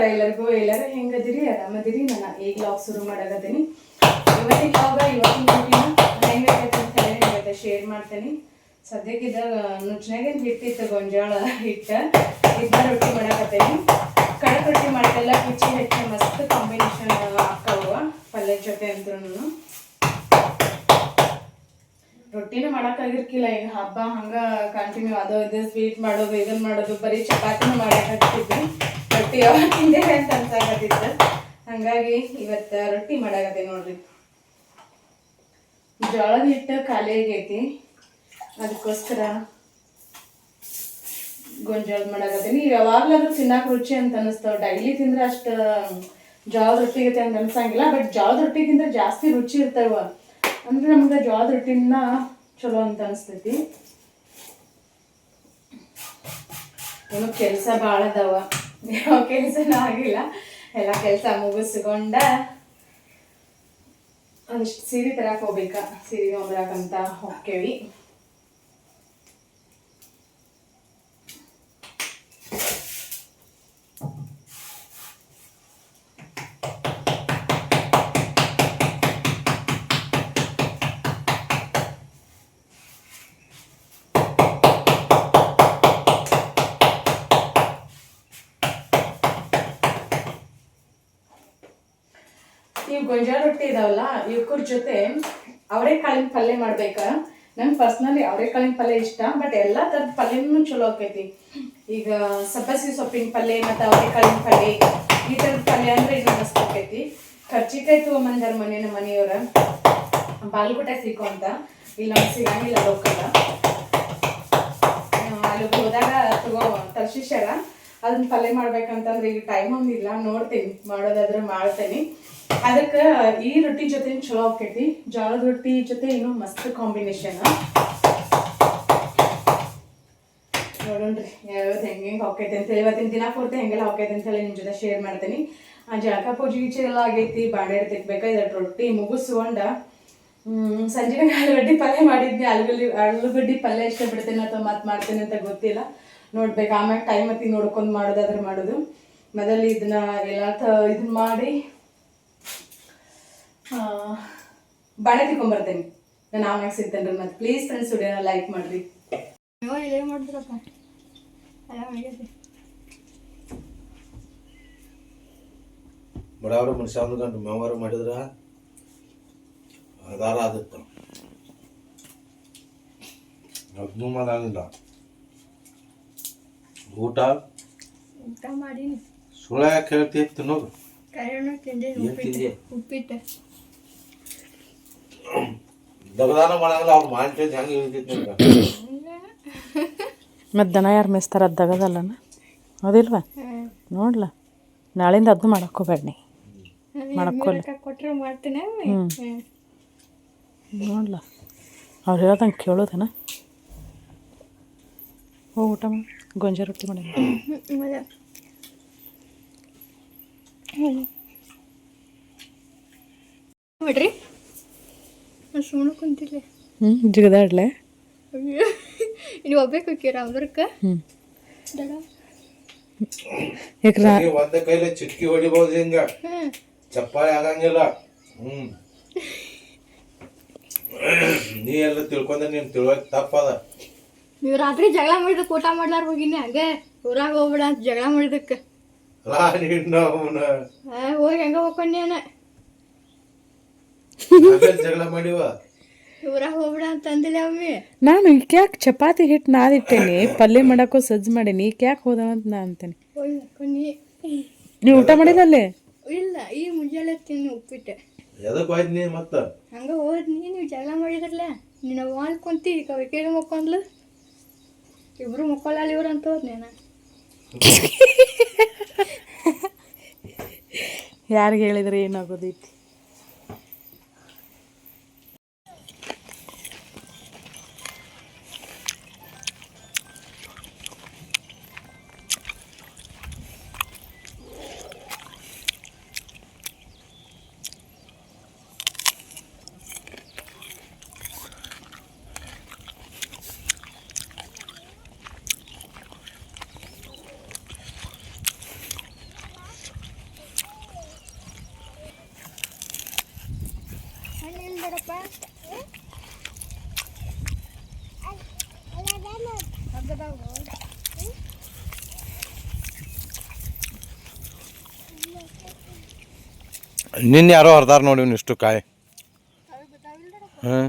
ನಮಸ್ಕಾರ ಎಲ್ಲರಿಗೂ ಎಲ್ಲರೂ ಹೆಂಗದಿರಿ ಆರಾಮದಿರಿ ನಾನು ಈಗ ಲಾಗ್ ಶುರು ಮಾಡಿ ಇವತ್ತಿನ ಲಾಗ ಇವತ್ತಿನ ಹೆಂಗೈತೆ ಅಂತ ಶೇರ್ ಮಾಡ್ತೀನಿ. ಸದ್ಯಕ್ಕಿದ್ದ ನುಚ್ಚಿನಾಗ ಹಿಟ್ಟಿತ್ತು ಗೊಂಜಾಳ ಹಿಟ್ಟು ಇದ್ದ ರೊಟ್ಟಿ ಮಾಡಾಕತ್ತೀನಿ. ಕಡಕ್ ರೊಟ್ಟಿ ಮಾಡ್ತೆಲ್ಲ ಕುಚ್ಚಿ ಹಚ್ಚಿ ಮಸ್ತ್ ಕಾಂಬಿನೇಷನ್ ಹಾಕವ ಪಲ್ಯ ಜೊತೆ ಅಂತೂ ರೊಟ್ಟಿನ ಮಾಡಕ್ಕಾಗಿರ್ಕಿಲ್ಲ, ಈಗ ಹಬ್ಬ ಹಂಗ ಕಂಟಿನ್ಯೂ ಅದು ಇದು ಸ್ವೀಟ್ ಮಾಡೋದು ಇದನ್ನ ಮಾಡೋದು, ಬರೀ ಚಪಾತಿನ ಮಾಡಕ್ಕಾಗ್ತಿದ್ವಿ ರೊಟ್ಟಿ ಯಾವಾಗ ತಿಂದೇವೆ ಅಂತ ಅನ್ಸಾಕತ್ತಿತ್ತು ಹಂಗಾಗಿ ಇವತ್ತ ರೊಟ್ಟಿ ಮಾಡಾಕತ್ತೆ ನೋಡ್ರಿ. ಜೋಳದ ಹಿಟ್ಟು ಖಾಲಿ ಆಗೈತಿ. ಅದಕ್ಕೋಸ್ಕರ ಗೊಂಜಾಳ ಮಾಡಾಕತ್ತೀನಿ. ಯಾವಾಗ್ಲಾದ್ರೂ ತಿನ್ನಾಕ ರುಚಿ ಅಂತ ಅನಿಸ್ತಾವ. ಡೈಲಿ ತಿಂದ್ರೆ ಅಷ್ಟು ಜೋಳದ ರೊಟ್ಟಿಗತೆ ಅಂತ ಅನ್ಸಂಗಿಲ್ಲ. ಬಟ್ ಜೋಳದ ರೊಟ್ಟಿಗಿಂತ ಜಾಸ್ತಿ ರುಚಿ ಇರ್ತಾವ. ಅಂದ್ರೆ ನಮ್ಗೆ ಜೋಳದ ರೊಟ್ಟಿನ ಚಲೋ ಅಂತ ಅನಿಸ್ತೈತಿ. ಏನು ಕೆಲಸ ಭಾಳ ಅದಾವ. ಯಾವ ಕೆಲಸನೂ ಆಗಿಲ್ಲ. ಎಲ್ಲ ಕೆಲಸ ಮುಗಿಸ್ಕೊಂಡ ಒಂದಿಷ್ಟು ಸೀರೆ ತರಕ್ಕೆ ಹೋಗ್ಬೇಕಾ? ಸೀರೆ ತೊಗೊಂಬರಾಕಂತ ಹೋಗ್ತೇವಿ ಇವು ಗೊಂಜಾಳ ರೊಟ್ಟಿ ಇದಾವಲ್ಲ ಇವಕ್ಕರ ಜೊತೆ ಅವರೆಕಾಳಿನ ಪಲ್ಯ ಮಾಡ್ಬೇಕ. ನಂಗೆ ಪರ್ಸ್ನಲಿ ಅವರೆಕಾಳಿನ ಪಲ್ಯ ಇಷ್ಟ ಬಟ್ ಎಲ್ಲ ಥರದ ಪಲ್ಯನೂ ಚಲೋ ಆಕೈತಿ. ಈಗ ಸಬ್ಬಸಿ ಸೊಪ್ಪಿನ ಪಲ್ಯ ಮತ್ತು ಅವರೆಕಾಳಿನ ಪಲ್ಯ, ಈ ಥರದ ಪಲ್ಯ ಅಂದ್ರೆ ಇದು ಮಸ್ತ್ ಆಕೈತಿ. ಖರ್ಚಿಕಾಯಿ ತೊಗೊಂಬಂದಾರ ಮನೆ ನಮ್ಮ ಮನೆಯವ್ರ ಬಾಲ್ಗುಟೆ ಸಿಕ್ಕೋ ಅಂತ. ಇಲ್ಲಿ ನಮ್ಗೆ ಸಿಗಂಗಿಲ್ಲ ಲೋಕಲ್ಲ ಅಲ್ಲಿ ಹೋದಾಗ ತಗೋ ತರ್ಶಿಸ್ಯಾರ ಅದನ್ನ ಪಲ್ಯ ಮಾಡ್ಬೇಕಂತಂದ್ರೆ ಈಗ ಟೈಮ್ ಒಂದಿಲ್ಲ ನೋಡ್ತೀನಿ. ಮಾಡೋದಾದ್ರೆ ಮಾಡ್ತೇನೆ. ಅದಕ್ಕೆ ಈ ರೊಟ್ಟಿ ಜೊತೆ ಚಲೋ ಆಕೈತಿ ಜೋಳದ ರೊಟ್ಟಿ ಜೊತೆ ಇನ್ನೂ ಮಸ್ತ್ ಕಾಂಬಿನೇಷನ್ ನೋಡೋಣ್ರಿ ಯಾವ್ಯಾವ್ದು ಹೆಂಗೆ ಹೆಂಗೆ ಹೋಗ್ತೈತೆ ಅಂತ ಹೇಳಿ ಇವತ್ತಿನ ದಿನ ಪೂರ್ತಿ ಹೆಂಗೆಲ್ಲ ಹಾಕೈತೆ ಅಂತ ಹೇಳಿ ನಿಮ್ಮ ಜೊತೆ ಶೇರ್ ಮಾಡ್ತೀನಿ. ಆ ಜಳಕ ಪೂಜೆ ಗೀಚೆ ಎಲ್ಲ ಆಗೈತಿ ಬಾಂಡೆ ತೆಗ್ಬೇಕಾ ಇದ್ರ ರೊಟ್ಟಿ ಮುಗಿಸ್ಕೊಂಡ ಹ್ಮ್, ಸಂಜೆ ಆಲೂಗಡ್ಡಿ ಪಲ್ಯ ಮಾಡಿದ್ನಿ ಆಲೂಗಡ್ಡಿ ಆಲೂಗಡ್ಡಿ ಪಲ್ಯ ಇಷ್ಟ ಬಿಡ್ತೇನೆ ಅಥವಾ ಮತ್ತೆ ಮಾಡ್ತೇನೆ ಅಂತ ಗೊತ್ತಿಲ್ಲ. ನೋಡ್ಬೇಕು ಆಮೇಲೆ ಟೈಮ್ ಹತ್ತಿ ನೋಡ್ಕೊಂಡು ಮಾಡೋದಾದ್ರೆ ಮಾಡೋದು. ಮೊದಲು ಇದನ್ನ ಎಲ್ಲ ಇದನ್ನ ಮಾಡಿ ಬಾಳೆ ತಿಕ್ಕೊಂಬರ್ತೇನೆ ನಾನು ಆಮ್ಯಾಗ ಸಿಗ್ತೇನೆ ಮತ್ತೆ ಪ್ಲೀಸ್ ಫ್ರೆಂಡ್ಸ್ ವಿಡಿಯೋನ ಲೈಕ್ ಮಾಡ್ರಿ. ಮಾಡಿದ್ರಪ್ಪ ಬಡವರು ಮನುಷ್ಯ ಅಂದ್ಕೊಂಡು ಮಾವರು ಮಾಡಿದ್ರ ಆಧಾರ ಆದಿತ್ತು ಅದನ್ನೂ ಮಾಡಂಗಿಲ್ಲ ಊಟ? ಊಟ ಮಾಡೀನಿ. ಸುಳ್ಳ ಯಾಕೆ ತಿನ್ನೋದು. ಉಪ್ಪಿಟ್ಟು. ದಗದಾನ ಮಾಡಂಗಿಲ್ಲ ಅವ್ರು ಮಾಡ್ತಿದ್ದು ಹೆಂಗೆ ಇರ್ತೈತಿ ಮತ್ತು ದನ ಯಾರು ಮೇಸ್ತಾರ ಅದು ದಗದಲ್ಲನ? ಹೌದಿಲ್ವ? ನೋಡ್ಲ. ನಾಳಿಂದ ಅದನ್ನು ಮಾಡಕ್ಕೋಬೇಡ ನೀ. ಮಾಡ್ಕೊಳ್ಳಿ. ಕೊಟ್ರೆ ಮಾಡ್ತೀನಿ. ಹ್ಮ್. ನೋಡ್ಲ. ಅವ್ರು ಹೇಳ್ದಂಗೆ ಕೇಳೋದನ? ಹೋಗಿ ಊಟ ಮಾಡಿ. ಗೊಂಜಾ ರೊಟ್ಟಿ ಮಾಡಿ. ಬಿಡ್ರಿ. ಸುಮ್ಮನೆ ಕುಂತಿಲ್ಲ ಹ್ಞೂ ಜಿಗದಾಡ್ಲೆ? ಇಲ್ಲಿ ಒಬ್ಬೇ ಕುಕ್ಕೀರ ಅವ್ರಕ್ಕ? ಹ್ಞೂ ದಡ. ಯಾಕ್ರ ಒಂದೇ ಕೈಲಿ ಚಿಟ್ಕಿ ಹೊಡಿಬಹುದು ಹಿಂಗ. ಚಪ್ಪಾಳೆ ಆಗಂಗಿಲ್ಲ. ಹ್ಮ್. ನೀ ಎಲ್ಲ ತಿಳ್ಕೊಂಡ್ರೆ ನಿಮ್ ತಿಳ್ವಕ್ ತಪ್ಪದ. ನೀವ್ ರಾತ್ರಿ ಜಗಳ ಮಾಡಿದಕ್ಕೆ ಊಟ ಮಾಡ್ಲಾರ ಹೋಗಿನಿ ಹಂಗೆ ಊರಾಗ ಹೋಗ್ಬೇಡ ಅಂತ ಜಗಳ ಮಾಡಿದಕ್ಕೆ ಲಾ ನಿನ್ನ ಹೋಗಿ ಹೆಂಗ ಹೋಗ್ಕೊಂಡೇನ ಜಗಳ ಮಾಡಿವ? ಹೋಗ್ಬೇಡ ಅಂತ ಅಂದಿಲ್ಲ ಒಮ್ಮೆ ನಾನು ಈಗ ಯಾಕೆ ಚಪಾತಿ ಹಿಟ್ಟು ನಾದಿಟ್ಟೇನಿ ಪಲ್ಯ ಮಾಡಕ್ಕೋ ಸಜ್ಜು ಮಾಡೀನಿ ಈಗ ಯಾಕೆ ಹೋದ ಅಂತ ನಾ ಅಂತೇನೆ. ಹೋಗಿ ಹಾಕೊಂಡಿ ನೀವು ಊಟ ಮಾಡಿದಲ್ಲೇ ಇಲ್ಲ ಈ ಮುಂಜಾನೆ ತಿನ್ನಿ ಉಪ್ಪಿಟ್ಟೆ. ಎದಕ್ ಹೋದ್ ನೀ ಮತ್ತ? ಹಂಗ ಹೋದ್ನಿ ನೀವು ಜಗಳ ಮಾಡಿದ್ರಲ್ಲ? ನೀನು ವಾಲ್ ಕುಂತಿ ಕವಿಕೇಳಿ ಮಕ್ಕೊಂಡ್ಲು. ಇಬ್ರು ಮಕ್ಕೊಳ್ಳಲ್ಲ ಇವ್ರು ಅಂತ ಹೋದ್ನಿ ನಾನು. ಯಾರಿಗೆ ಹೇಳಿದ್ರೆ ಏನಾಗೋದೈತಿ? ನಿನ್ನೆ ಯಾರೋ ಹರ್ದಾರ ನೋಡಿ ಇಷ್ಟು ಕಾಯಿ ಹಾಂ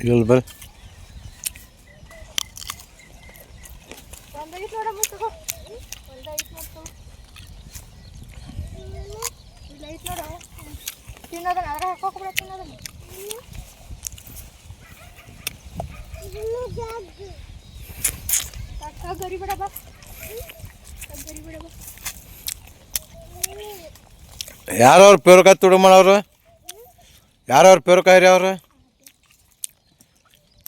ಇಲ್ಲಿ ಬರ್ರಿ ಒಂದೈತ್ ನೋಡಮ್ಮ ತಗೋ ಒಂದೈತ್ ನೋಡ್ತಗೋ ಇಲ್ಲ ಐತ್ ನೋಡು ತಿನ್ನೋದನ್ನ ಅದ್ರ ಹಾಕೋಕ್ಬಿಡ ತಿನ್ನೋದನ್ನ. ಅಕ್ಕ, ಗರಿ ಬಿಡ ಬಾ. ಗರಿ ಬಿಡ ಬಾ. ಯಾರವ್ರು ಪೇರುಕಾಯಿ ತುಡು ಮಾಡವ್ರು ಯಾರವ್ರ ಪೇರುಕಾಯಿ ರೀ ಅವರು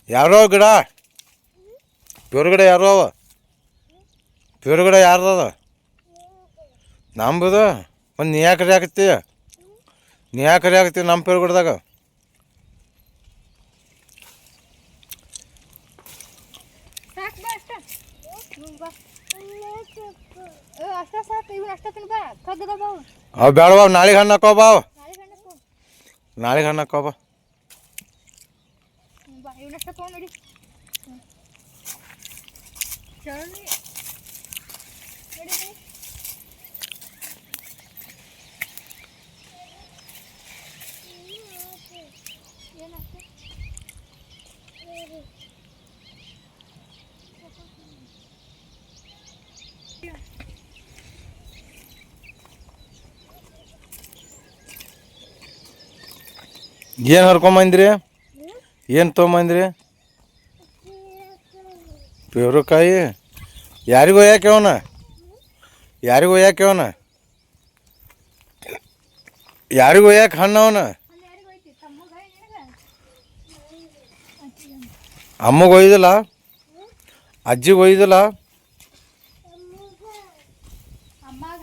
ಯಾರೋ ಗಿಡ? ಪೇರು ಗಿಡ ಯಾರು? ಅವ ಪೇರು ಗಿಡ ಯಾರ್ದದ? ನಮ್ಮದು ಒಂದು ನೀ ಯಾಕೆ ಹಾಕತ್ತಿ ನೀ ಯಾಕೆ ಹಾಕತ್ತಿ ನಮ್ಮ ಪೇರು ಗಿಡದಾಗ? ಸಾಕು ಬಾ ಅಷ್ಟ. ಹ್ಞೂ ಬಾ. ಏ ಅಷ್ಟ ಸಾಕು. ಇವನ್ ಅಷ್ಟ ತಿನ್ ಬಾ. ಕಗ್ಗದ ಬಾವು ಅವು ಬೇಡವ ನಾಳೆಗೆ ಹಣ್ಣು ಹಾಕೋ ಬಾವ ನಾಳೆ ಗಂಡಕ್ಕೂ ನಾಳೆಗೆ ಹಣ್ಣು ಹಾಕೋ ಬಾ. ಹ್ಞೂ ಬಾ. ಇವನಷ್ಟ ತೊಗೊಂಡು ನಡಿ. ಹ್ಞೂ ಚಳಿ ನಡಿ ನಡಿ ಏನು ಹರ್ಕೊಂಬಂದ್ರಿ? ಏನು ತೊಗೊಂಬಂದ್ರಿ? ಪೇರುಕಾಯಿ ಯಾರಿಗೂ ಯಾಕೆ ಅವನ? ಯಾರಿಗೂ ಯಾಕೆ ಅವನ? ಯಾರಿಗೂ ಯಾಕೆ ಹಣ್ಣು ಅವನ? ಅಮ್ಮಗೆ ಒಯ್ದಿಲ್ಲ? ಅಜ್ಜಿಗೆ ಒಯ್ದಿಲ್ಲ? ಅಮ್ಮಾಗ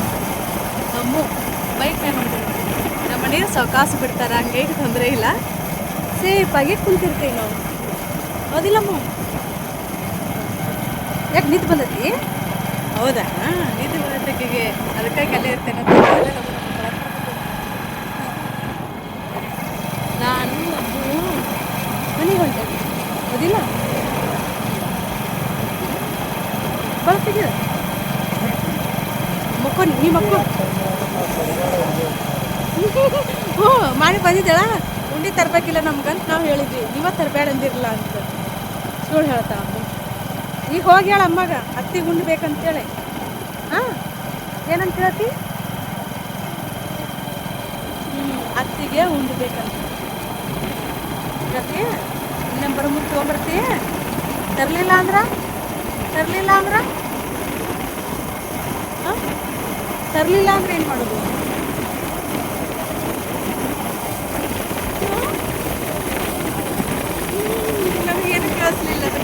ಬೈಕ್ ಮೇಲೆ ನಮ್ಮ ಮನೆಯವ್ರು ಸಾವಕಾಸು ಬಿಡ್ತಾರೆ? ಹಂಗೇನು ತೊಂದರೆ ಇಲ್ಲ. ಸೇಫಾಗಿ ಕುಂತಿರ್ತೀವಿ ನಾವು. ಹೌದಿಲ್ಲಮ್ಮ ಯಾಕೆ ನಿಂತು ಬಂದೈತಿ ಹೌದಾ? ನಿಂತು ಬಂದಿಗೆ ಅದಕ್ಕಾಗಿ ಅಲ್ಲೇ ಇರ್ತೇನೆ ನಾನು ಮನೆಗೆ ಹೊಂಟೇನೆ ಹೌದಿಲ್ಲ ಬರ್ತಿದ್ದೀರ ಮಕ್ಕೋ ನೀ ಮಕ್ಕೋ ಹ್ಞೂ ಮಾಡಿ ಬಂದಿದ್ದಾಳ ಉಂಡಿ ತರಬೇಕಿಲ್ಲ ನಮ್ಗಂತ ನಾವು ಹೇಳಿದ್ವಿ. ನೀವ ತರಬೇಡ ಅಂದಿರಲ್ಲ ಅಂತ. ಸುಳ್ಳು ಹೇಳ್ತಾ ಈಗ ಹೋಗಿ ಹೇಳ ಅಮ್ಮಗ, ಅತ್ತಿ ಉಂಡು ಬೇಕಂತೇಳಿ. ಹಾಂ? ಏನಂತ ಹೇಳ್ತಿ? ಹ್ಞೂ ಅತ್ತಿಗೆ ಉಂಡು ಬೇಕಂತ. ಹೇಳ್ತಿ? ಮುಂದೆ ತೊಗೊಂಬರ್ತಿ. ತರಲಿಲ್ಲ ಅಂದ್ರೆ? ತರಲಿಲ್ಲ ಅಂದ್ರೆ? ತರಲಿಲ್ಲ ಅಂದ್ರೆ ಏನು ಮಾಡೋದು ನಮಗೇನು ಕೇಳಿಸ್ಲಿಲ್ಲ ಅದು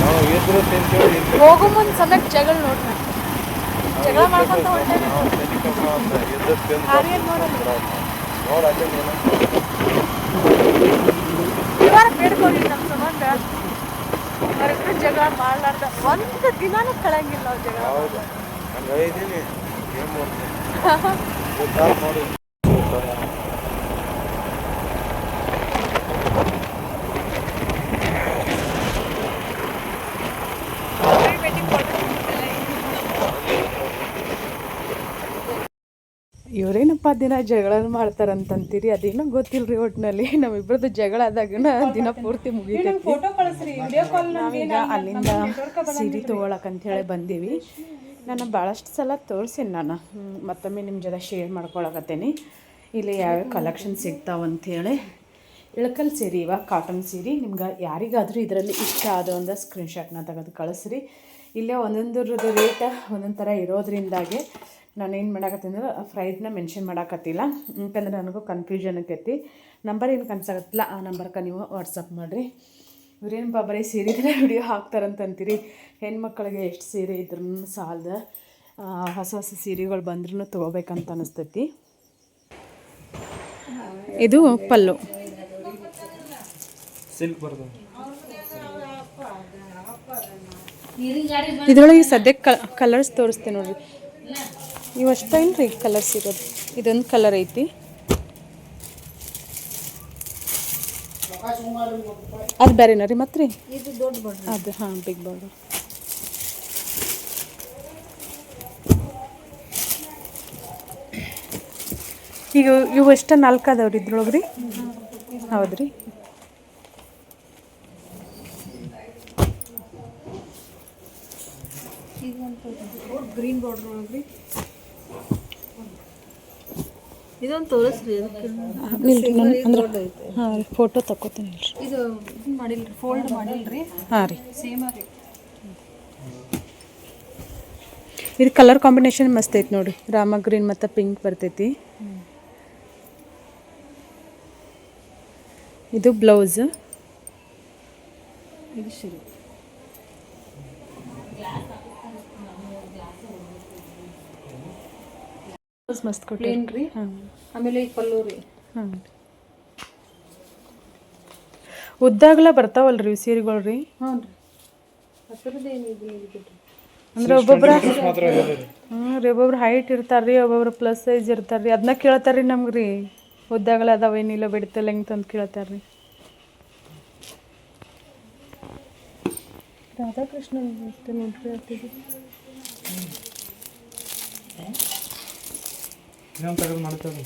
ನಾವು ಇದ್ರು ತಿಂತೀವಿ ಇದ್ರು ಹೋಗೋ ಮುಂದೆ ಸಮೇತ ಜಗಳ ನೋಡ್ರಿ. ಜಗಳ ಮಾಡ್ಕೊಂತ ಆರ್ಯನ್ ನೋಡಲ್ಲ ಇವಾರ ನಮ್ಮ ಸಂಬಂಧ. ಹೊರಗಿನ ಜಗಳ ಮಾಡ್ಲಾರ್ದ. ಒಂದು ದಿನಾನೂ ಕಳಂಗಿಲ್ಲ ಅವ್ರ ಜಗಳ ಹೌದು. ಏನು ಇವರೇನಪ್ಪ ದಿನ ಜಗಳ ಮಾಡ್ತಾರಂತಂತೀರಿ ಅದೇನು ಗೊತ್ತಿಲ್ರಿ ಒಟ್ಟಿನಲ್ಲಿ ನಮ್ಮಿಬ್ರದ್ದು ಜಗಳ ಆದಾಗ ದಿನ ಪೂರ್ತಿ ಮುಗಿತೈತಿ. ನಾವೀಗ ಅಲ್ಲಿಂದ ಸೀರೆ ಅಂತ ಹೇಳಿ ಬಂದೀವಿ. ನಾನು ಭಾಳಷ್ಟು ಸಲ ತೋರಿಸಿನಿ ನಾನು. ಮತ್ತೊಮ್ಮೆ ನಿಮ್ಮ ಜೊತೆ ಶೇರ್ ಮಾಡ್ಕೊಳಕತ್ತೇನಿ. ಇಲ್ಲಿ ಯಾವ್ಯಾವ ಕಲೆಕ್ಷನ್ ಸಿಗ್ತಾವೆ ಅಂಥೇಳಿ ಇಳಕಲ್ ಸೀರೆ ಇವಾಗ ಕಾಟನ್ ಸೀರೆ. ನಿಮ್ಗೆ ಯಾರಿಗಾದರೂ ಇದರಲ್ಲಿ ಇಷ್ಟ ಆದ ಒಂದು ಸ್ಕ್ರೀನ್ಶಾಟ್ನ ತೆಗೆದು ಕಳಿಸ್ರಿ. ಇಲ್ಲೇ ಒಂದೊಂದ್ರದ್ದು ರೇಟ್ ಒಂದೊಂದು ಥರ ಇರೋದ್ರಿಂದಾಗೆ ನಾನು ಏನು ಮಾಡಾಕತ್ತೀನಿ ಅಂದ್ರೆ ಫ್ರೈಸ್ನ ಮೆನ್ಷನ್ ಮಾಡಾಕತ್ತಿಲ್ಲ. ಯಾಕಂದ್ರೆ ನನಗೂ ಕನ್ಫ್ಯೂಷನ್ ಆಕೈತಿ. ನಂಬರ್ ಏನು ಕನ್ಸಾಗತ್ತಿಲ್ಲ ಆ ನಂಬರ್ಗೆ ನೀವು ವಾಟ್ಸಪ್ ಮಾಡಿರಿ. ಇವ್ರೇನು ಬರೀ ಸೀರೆದನ್ನ ವಿಡಿಯೋ ಹಾಕ್ತಾರಂತ ಅಂತೀರಿ ಹೆಣ್ಮಕ್ಳಿಗೆ ಎಷ್ಟು ಸೀರೆ ಇದ್ರೂ ಸಾಲದ ಹೊಸ ಹೊಸ ಸೀರೆಗಳು ಬಂದ್ರೂ ತೊಗೋಬೇಕಂತ ಅನಿಸ್ತೈತಿ. ಇದು ಪಲ್ಲು. ಇದ್ರೊಳಗೆ ಸದ್ಯಕ್ಕೆ ಕಲರ್ಸ್ ತೋರಿಸ್ತೀನಿ ನೋಡ್ರಿ. ಇವು ಅಷ್ಟೇನು ರೀ ಕಲರ್ ಸಿಗೋದು. ಇದೊಂದು ಕಲರ್ ಐತಿ. ಅದು ಬೇರೆನಾ ರೀ ಮತ್ತೆ ರೀ ಅದು ಹಾಂ ಬಿಗ್ ಬಾರ್ಡರ್ ಈಗ ಇವು ಎಷ್ಟ ನಾಲ್ಕು ಅದಾವ್ರಿ ಇದ್ರೊಳಗೆ ರೀ ಹೌದ್ರಿ ಗ್ರೀನ್ ಬಾರ್ಡ್ರ್ ಒಳಗೆ ಇದೊಂದು ತೋರಿಸ್ರಿ ಅಂದ್ರೆ ಹಾಂ ಫೋಟೋ ತಕ್ಕೋತೀನಿ ಇದು ಮಾಡಿಲ್ರಿ ಫೋಲ್ಡ್ ಮಾಡಿಲ್ರಿ? ಹಾಂ ರೀ. ಸೇಮ್ ರೀ. ಇದು ಕಲರ್ ಕಾಂಬಿನೇಷನ್ ಮಸ್ತ್ ಐತಿ ನೋಡಿ ರಾಮ ಗ್ರೀನ್ ಮತ್ತು ಪಿಂಕ್ ಬರ್ತೈತಿ. ಇದು ಬ್ಲೌಸ್ ಇದು ಸರಿ ಬ್ಲೌಸ್ ಮಸ್ತ್ ಕೊಟ್ಟು ಪ್ಲೇನ್ ರೀ ಆಮೇಲೆ ಈ ಪಲ್ಲು ರೀ. ಹಾಂ ಉದ್ದಾಗಲ ಬರ್ತಾವಲ್ರಿ ಇವು ಸೀರೆಗಳು ರೀ? ಹ್ಞೂ ರೀ. ಹಸಿರದ್ದು ಏನು ಇದು ಬಿಡ್ರಿ? ಅಂದ್ರೆ ಒಬ್ಬೊಬ್ರ ಹ್ಞೂ ರೀ ಒಬ್ಬೊಬ್ರು ಹೈಟ್ ಇರ್ತಾರೆ ರೀ ಒಬ್ಬೊಬ್ರು ಪ್ಲಸ್ ಸೈಜ್ ಇರ್ತಾರೆ ರೀ ಅದನ್ನ ಕೇಳ್ತಾರೆ ರೀ ನಮ್ಗೆ ರೀ. ಉದ್ದಾಗಲ ಅದಾವೇನಿಲ್ಲ ಬಿಡ್ತ ಲೆಂಗ್ತ್ ಅಂತ ಕೇಳ್ತಾರೆ ರೀ ರಾಧಾಕೃಷ್ಣ ಅಷ್ಟೇ ನೋಡ್ರಿ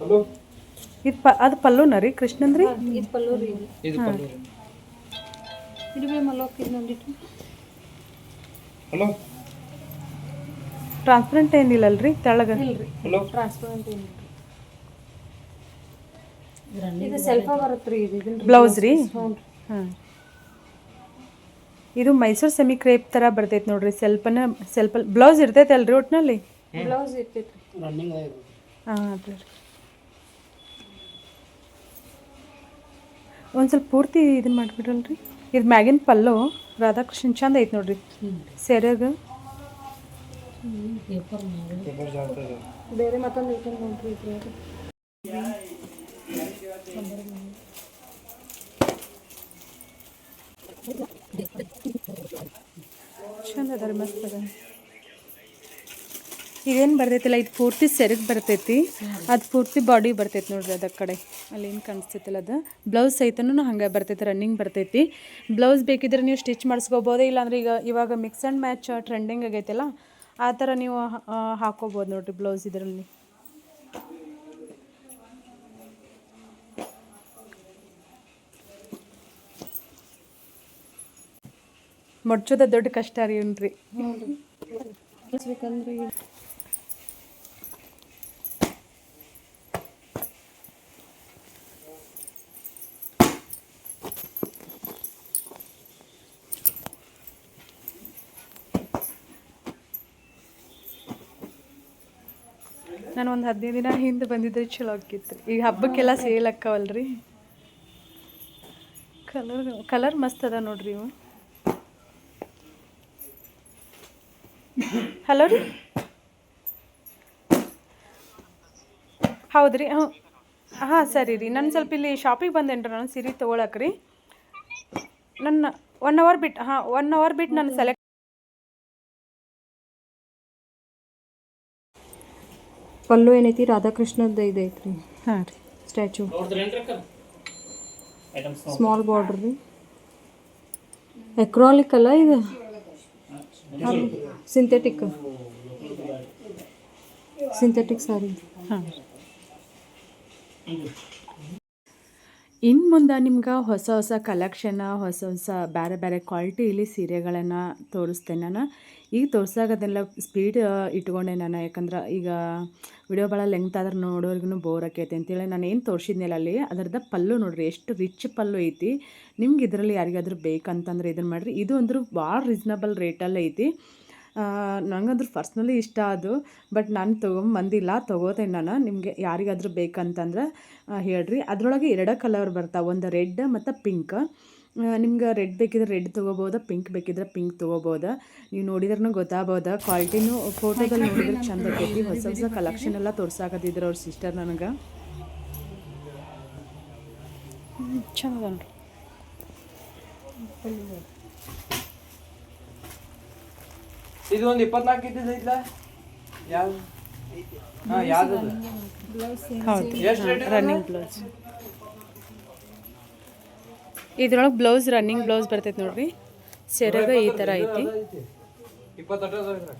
ಆಗ್ತಿದೆ ಇದು ಪ ಅದು ಪಲ್ಲುನ ರೀ ಕೃಷ್ಣನ್ ರೀ? ಇದು ಪಲ್ಲು ರೀ ಇದು. ಇದು ನೋಡಿಟ್ಟು ಟ್ರಾನ್ಸ್ಪರೆಂಟ್ ಏನಿಲ್ಲಲ್ರಿ ತೆಳಗ? ಟ್ರಾನ್ಸ್ಪರೆಂಟ್ ಏನು ಇದು ಸೆಲ್ಫ ಬರುತ್ತೆ ರೀ ಇದು ಬ್ಲೌಸ್ ರೀ? ಹ್ಞೂ ರೀ ಹಾಂ. ಇದು ಮೈಸೂರು ಸೆಮಿ ಕ್ರೇಪ್ ಥರ ಬರ್ತೈತೆ ನೋಡ್ರಿ. ಸೆಲ್ಪನ ಸೆಲ್ಪ ಬ್ಲೌಸ್ ಇರ್ತೈತೆ ಅಲ್ರಿ ಒಟ್ಟಿನಲ್ಲಿ ಬ್ಲೌಸ್ ಇರ್ತೈತೆ. ಹಾಂ ಅದೇ ಒಂದು ಸ್ವಲ್ಪ ಪೂರ್ತಿ ಇದನ್ನ ಮಾಡಿಬಿಡ್ರಲ್ರಿ ಇದು ಮ್ಯಾಗಿನ ಪಲ್ಲು ರಾಧಾಕೃಷ್ಣನ್ ಚಂದ ಐತೆ ನೋಡ್ರಿ. ಸೆರಗ. ಬೇರೆ ಮತ್ತೊಂದು ನೋಡ್ರಿ ಇದ್ರಾಗ ಚಂದ ಅದ ರೀ ಮಸ್ತ್ ಅದ ಇದೇನು ಬರ್ತೈತಿಲ್ಲ, ಇದು ಪೂರ್ತಿ ಸೆರಗ್ ಬರ್ತೈತಿ. ಅದು ಪೂರ್ತಿ ಬಾಡಿ ಬರ್ತೈತಿ ನೋಡ್ರಿ ಅದ ಕಡೆ. ಅಲ್ಲಿ ಏನು ಕಾಣಿಸ್ತೈತಿಲ್ಲ ಅದು. ಬ್ಲೌಸ್ ಸಹಿತನೂ ಹಂಗೆ ಬರ್ತೈತಿ ರನ್ನಿಂಗ್ ಬರ್ತೈತಿ. ಬ್ಲೌಸ್ ಬೇಕಿದ್ರೆ ನೀವು ಸ್ಟಿಚ್ ಮಾಡಿಸ್ಕೋಬೋದು, ಇಲ್ಲಾಂದ್ರೆ ಈಗ ಇವಾಗ ಮಿಕ್ಸ್ ಆ್ಯಂಡ್ ಮ್ಯಾಚ್ ಟ್ರೆಂಡಿಂಗ್ ಆಗೈತಿಲ್ಲ, ಆ ಥರ ನೀವು ಹಾಕೋಬೋದು ನೋಡ್ರಿ ಬ್ಲೌಸ್ ಇದರಲ್ಲಿ. ಮಡ್ಚೋದ ದೊಡ್ಡ ಕಷ್ಟ ರೀ ಬೇಕಂದ್ರೆ ನಾನು ಒಂದು ಹದಿನೈದು ದಿನ ಹಿಂದೆ ಬಂದಿದ್ರೆ ಚಲೋ ಆಕಿತ್ತು ಈಗ ಹಬ್ಬಕ್ಕೆಲ್ಲ ಸೇಲ್ ಅಕ್ಕವಲ್ರಿ. ಕಲರ್ ಕಲರ್ ಮಸ್ತ್ ಅದ ನೋಡ್ರಿ ಇವು. ಹಲೋ ರೀ? ಹೌದು ರೀ ಹ್ಞೂ ಹಾಂ ಸರಿ ರೀ. ನಾನು ಸ್ವಲ್ಪ ಇಲ್ಲಿ ಶಾಪಿಗೆ ಬಂದೇನ್ರಿ ನಾನು ಸೀರೆ ತೊಗೊಳಕ್ಕೆ ರೀ. ನನ್ನ ಒನ್ ಅವರ್ ಬಿಟ್ಟು ಹಾಂ ಒನ್ ಅವರ್ ಬಿಟ್ಟು ನಾನು ಸೆಲೆಕ್ಟ್ ಪಲ್ಲು ಏನೈತಿ? ರಾಧಾಕೃಷ್ಣದ ಇದು ಐತ್ರಿ. ಹಾಂ ರೀ. ಸ್ಟ್ಯಾಚು ಸ್ಮಾಲ್ ಬಾರ್ಡರ್ ರೀ. ಎಕ್ರಾಲಿಕ್ ಅಲ್ಲ ಇದು ಸಿಂಥೆಟಿಕ್ ಸಿಂಥೆಟಿಕ್ ಸಾರಿ ಹಾಂ. ಇನ್ನು ಮುಂದೆ ನಿಮ್ಗೆ ಹೊಸ ಹೊಸ ಕಲೆಕ್ಷನ್ನ ಹೊಸ ಹೊಸ ಬೇರೆ ಬೇರೆ ಕ್ವಾಲಿಟಿಲಿ ಸೀರೆಗಳನ್ನು ತೋರಿಸ್ತೇನೆ ನಾನು. ಈಗ ತೋರ್ಸಾಕತ್ತೆಲ್ಲ ಸ್ಪೀಡ್ ಇಟ್ಕೊಂಡೆ ನಾನು. ಯಾಕಂದ್ರೆ ಈಗ ವಿಡಿಯೋ ಭಾಳ ಲೆಂತ್ ಆದ್ರೆ ನೋಡೋರ್ಗು ಬೋರ್ ಆಕೈತೆ ಅಂತೇಳಿ ನಾನು ಏನು ತೋರಿಸಿದ್ನಲ್ಲ ಅಲ್ಲಿ ಅದರದ ಪಲ್ಲು ನೋಡ್ರಿ, ಎಷ್ಟು ರಿಚ್ ಪಲ್ಲು ಐತಿ. ನಿಮ್ಗೆ ಇದರಲ್ಲಿ ಯಾರಿಗಾದ್ರೂ ಬೇಕಂತಂದ್ರೆ ಇದನ್ನು ಮಾಡಿರಿ. ಇದು ಅಂದ್ರೆ ಭಾಳ ರೀಸ್ನಬಲ್ ರೇಟಲ್ಲಿ ಐತಿ. ನಂಗಂದ್ರೆ ಪರ್ಸ್ನಲಿ ಇಷ್ಟ ಅದು. ಬಟ್ ನಾನು ತೊಗೊಂಬಂದಿಲ್ಲ ತೊಗೋತೇನೆ ನಾನು. ನಿಮಗೆ ಯಾರಿಗಾದ್ರೂ ಬೇಕಂತಂದ್ರೆ ಹೇಳ್ರಿ. ಅದರೊಳಗೆ ಎರಡು ಕಲರ್ ಬರ್ತಾವೆ. ಒಂದು ರೆಡ್ ಮತ್ತು ಪಿಂಕ್ ನಿಮ್ಗೆ ರೆಡ್ ಬೇಕಿದ್ರೆ ರೆಡ್ ತೊಗೋಬೋದ ಪಿಂಕ್ ಬೇಕಿದ್ರೆ ಪಿಂಕ್ ತೊಗೋಬೋದ. ನೀವು ನೋಡಿದ್ರೂ ಗೊತ್ತಾಗ್ಬೋದಾ. ಕ್ವಾಲಿಟಿನೂ ಫೋಟೋದಲ್ಲಿ ನೋಡಿದ್ರೆ ಚಂದ ಕೊಟ್ಟು ಹೊಸ ಹೊಸ ಕಲೆಕ್ಷನ್ ಎಲ್ಲ ತೋರ್ಸಾಕತ್ತಿದ್ರು ಅವ್ರ ಸಿಸ್ಟರ್ ನನಗೆ. ಚಂದ ನೋಡ್ರಿ ಇದು ಒಂದು ಇಪ್ಪತ್ನಾಲ್ಕು ಇದ್ದಿದ್ದು ಐತ್ಲ ಯಾವ್ದು? ಹಾಂ ಯಾವ್ದು ಹೌದು ಎಷ್ಟು ರೇಟ್ ರನ್ನಿಂಗ್ ಬ್ಲೌಸ್ ಇದ್ರೊಳಗೆ ಬ್ಲೌಸ್ ರನ್ನಿಂಗ್ ಬ್ಲೌಸ್ ಬರ್ತೈತೆ ನೋಡ್ರಿ. ಸೆರಗ ಈ ಥರ ಐತಿ. ಇಪ್ಪತ್ತೆಂಟು ಅದಾವ ಇದ್ರಾಗ.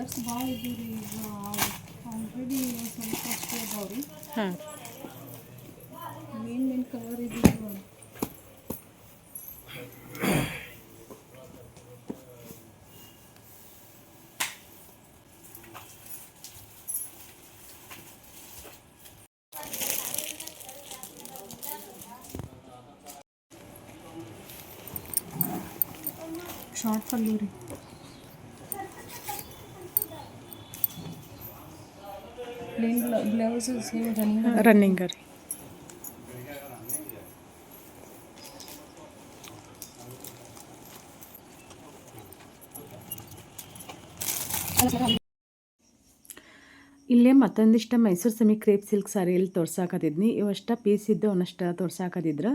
ಈ ಕಲರ್ಸ್ ಭಾಳ ಇದ್ದೀವಿ ರೀ ಈಗ ಆಲ್ರೆಡಿ ಸ್ವಲ್ಪ ಅಷ್ಟೇ ಅದಾವ ರೀ ಹಾಂ ಮೇನ್ ಮೇನ್ ಕಲರ್ ಇದ್ದೀವಿ ಶಾರ್ಟ್ ಪಲ್ಲು ರೀ ಪ್ಲೇನ್ ರನ್ನಿಂಗ್ ರೀ ಇಲ್ಲೇ ಮತ್ತೊಂದಿಷ್ಟು ಮೈಸೂರು ಸೆಮಿ ಕ್ರೇಪ್ ಸಿಲ್ಕ್ ಸಾರಿಯಲ್ಲಿ ತೋರ್ಸಾಕತ್ತಿದ್ನಿ. ಇವಷ್ಟ ಪೀಸ್ ಇದ್ದು ಅವನಷ್ಟ ತೋರ್ಸಾಕತ್ತಿದ್ರು.